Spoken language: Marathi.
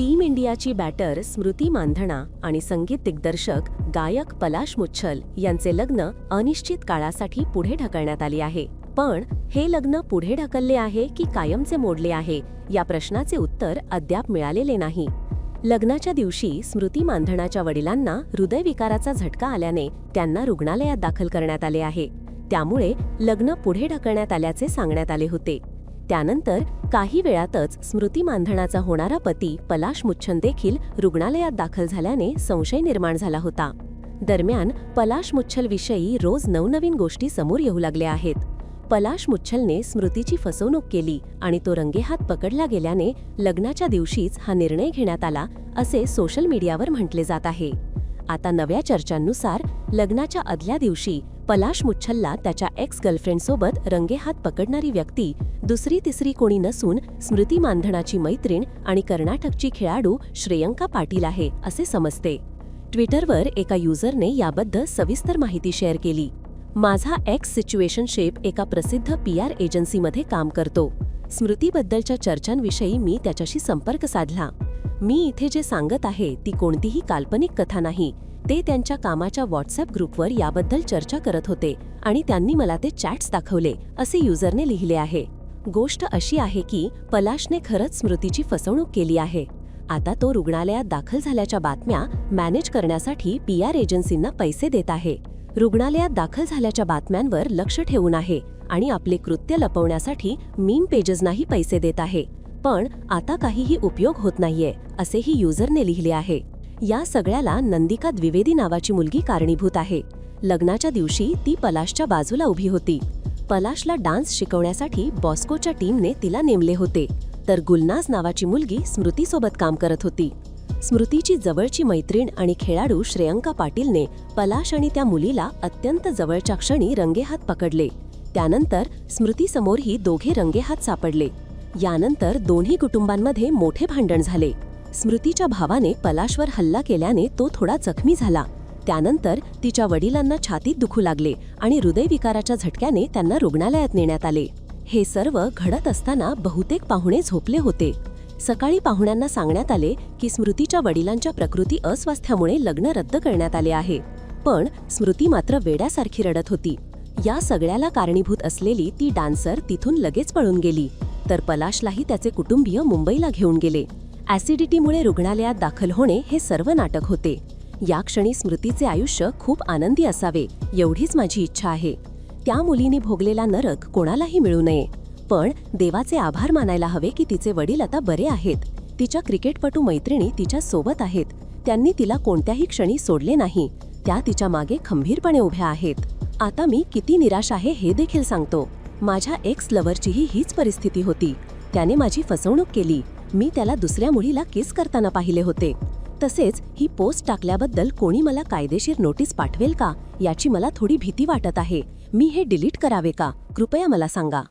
टीम इंडियाची बॅटर स्मृती मानधना आणि संगीत दिग्दर्शक गायक पलाश मुच्छल यांचे लग्न अनिश्चित काळासाठी पुढे ढकलण्यात आले आहे. पण हे लग्न पुढे ढकलले आहे की कायमचे मोडले आहे या प्रश्नाचे उत्तर अद्याप मिळालेले नाही. लग्नाच्या दिवशी स्मृती मानधनाच्या वडिलांना हृदयविकाराचा झटका आल्याने त्यांना रुग्णालयात दाखल करण्यात आले आहे. त्यामुळे लग्न पुढे ढकलण्यात आल्याचे सांगण्यात आले होते. त्यानंतर काही वेळातच स्मृती मानधनाचा होणारा पती पलाश मुच्छन देखील रुग्णालयात दाखल झाल्याने संशय निर्माण झाला होता. दरम्यान पलाश मुच्छलविषयी रोज नवनवीन गोष्टी समोर येऊ लागल्या आहेत. पलाश मुच्छलने स्मृतीची फसवणूक केली आणि तो रंगेहात पकडला गेल्याने लग्नाच्या दिवशीच हा निर्णय घेण्यात आला असे सोशल मीडियावर म्हटले जात आहे. आता नव्या चर्चांनुसार लग्नाच्या आदल्या दिवशी पलाश मुच्छलला त्याच्या एक्स गर्लफ्रेंडसोबत रंगेहात पकडणारी व्यक्ती दुसरी तिसरी कोणी नसून स्मृती मानधनाची मैत्रीण आणि कर्नाटकची खेळाडू श्रेयंका पाटील आहे असे समजते. ट्विटरवर एका युजरने याबद्दल सविस्तर माहिती शेअर केली. माझा एक्स सिच्युएशनशिप एका प्रसिद्ध पी आर एजन्सीमध्ये काम करतो. स्मृतीबद्दलच्या चर्चांविषयी मी त्याच्याशी संपर्क साधला. मी इथे जे सांगत आहे ती कोणतीही काल्पनिक कथा नाही ते त्यांच्या कामाच्या व्हॉट्सअप ग्रुपवर याबद्दल चर्चा करत होते आणि त्यांनी मला ते चॅट्स दाखवले असे युजरने लिहिले आहे. गोष्ट अशी आहे की पलाशने खरंच स्मृतीची फसवणूक केली आहे. आता तो रुग्णालयात दाखल झाल्याच्या बातम्या मॅनेज करण्यासाठी पी आर एजन्सींना पैसे देत आहे. रुग्णालयात दाखल झाल्याच्या बातम्यांवर लक्ष ठेवून आहे आणि आपले कृत्य लपवण्यासाठी मीम पेजेसनाही पैसे देत आहे. पण आता काहीही उपयोग होत नाहीये असेही युजरने लिहिले आहे. या सगळ्याला नंदिका द्विवेदी नावाची मुलगी कारणीभूत आहे. लग्नाच्या दिवशी ती पलाशच्या बाजूला उभी होती. पलाशला डान्स शिकवण्यासाठी बॉस्कोच्या टीमने तिला नेमले होते. तर गुलनाज नावाची मुलगी स्मृतीसोबत काम करत होती. स्मृतीची जवळची मैत्रीण आणि खेळाडू श्रेयंका पाटीलने पलाश आणि त्या मुलीला अत्यंत जवळच्या क्षणी रंगेहात पकडले. त्यानंतर स्मृतीसमोरही दोघे रंगेहात सापडले. यानंतर दोन्ही कुटुंबांमध्ये मोठे भांडण झाले. स्मृतीच्या भावाने पलाशवर हल्ला केल्याने तो थोडा जखमी झाला. त्यानंतर तिच्या वडिलांना छातीत दुखू लागले आणि हृदयविकाराच्या झटक्याने त्यांना रुग्णालयात नेण्यात आले. हे सर्व घडत असताना बहुतेक पाहुणे झोपले होते. सकाळी पाहुण्यांना सांगण्यात आले की स्मृतीच्या वडिलांच्या प्रकृती अस्वास्थ्यामुळे लग्न रद्द करण्यात आले आहे. पण स्मृती मात्र वेड्यासारखी रडत होती. या सगळ्याला कारणीभूत असलेली ती डान्सर तिथून लगेच पळून गेली. तर पलाशलाही त्याचे कुटुंबीय मुंबईला घेऊन गेले. ॲसिडिटीमुळे रुग्णालयात दाखल होणे हे सर्व नाटक होते. या क्षणी स्मृतीचे आयुष्य खूप आनंदी असावे एवढीच माझी इच्छा आहे. त्या मुलीने भोगलेला नरक कोणालाही मिळू नये. पण देवाचे आभार मानायला हवे की तिचे वडील आता बरे आहेत. तिच्या क्रिकेटपटू मैत्रिणी तिच्या सोबत आहेत. त्यांनी तिला कोणत्याही क्षणी सोडले नाही. त्या तिच्यामागे खंबीरपणे उभ्या आहेत. आता मी किती निराश आहे हे देखील सांगतो. माझ्या एक्स लव्हरचीही हीच परिस्थिती होती. त्याने माझी फसवणूक केली. मी त्याला दुसऱ्या मुलीला किस करताना पाहिले होते. तसेच ही पोस्ट टाकल्याबद्दल कोणी मला कायदेशीर नोटीस पाठवेल का? याची मला थोडी भीती वाटत आहे. मी हे डिलीट करावे का? कृपया मला सांगा.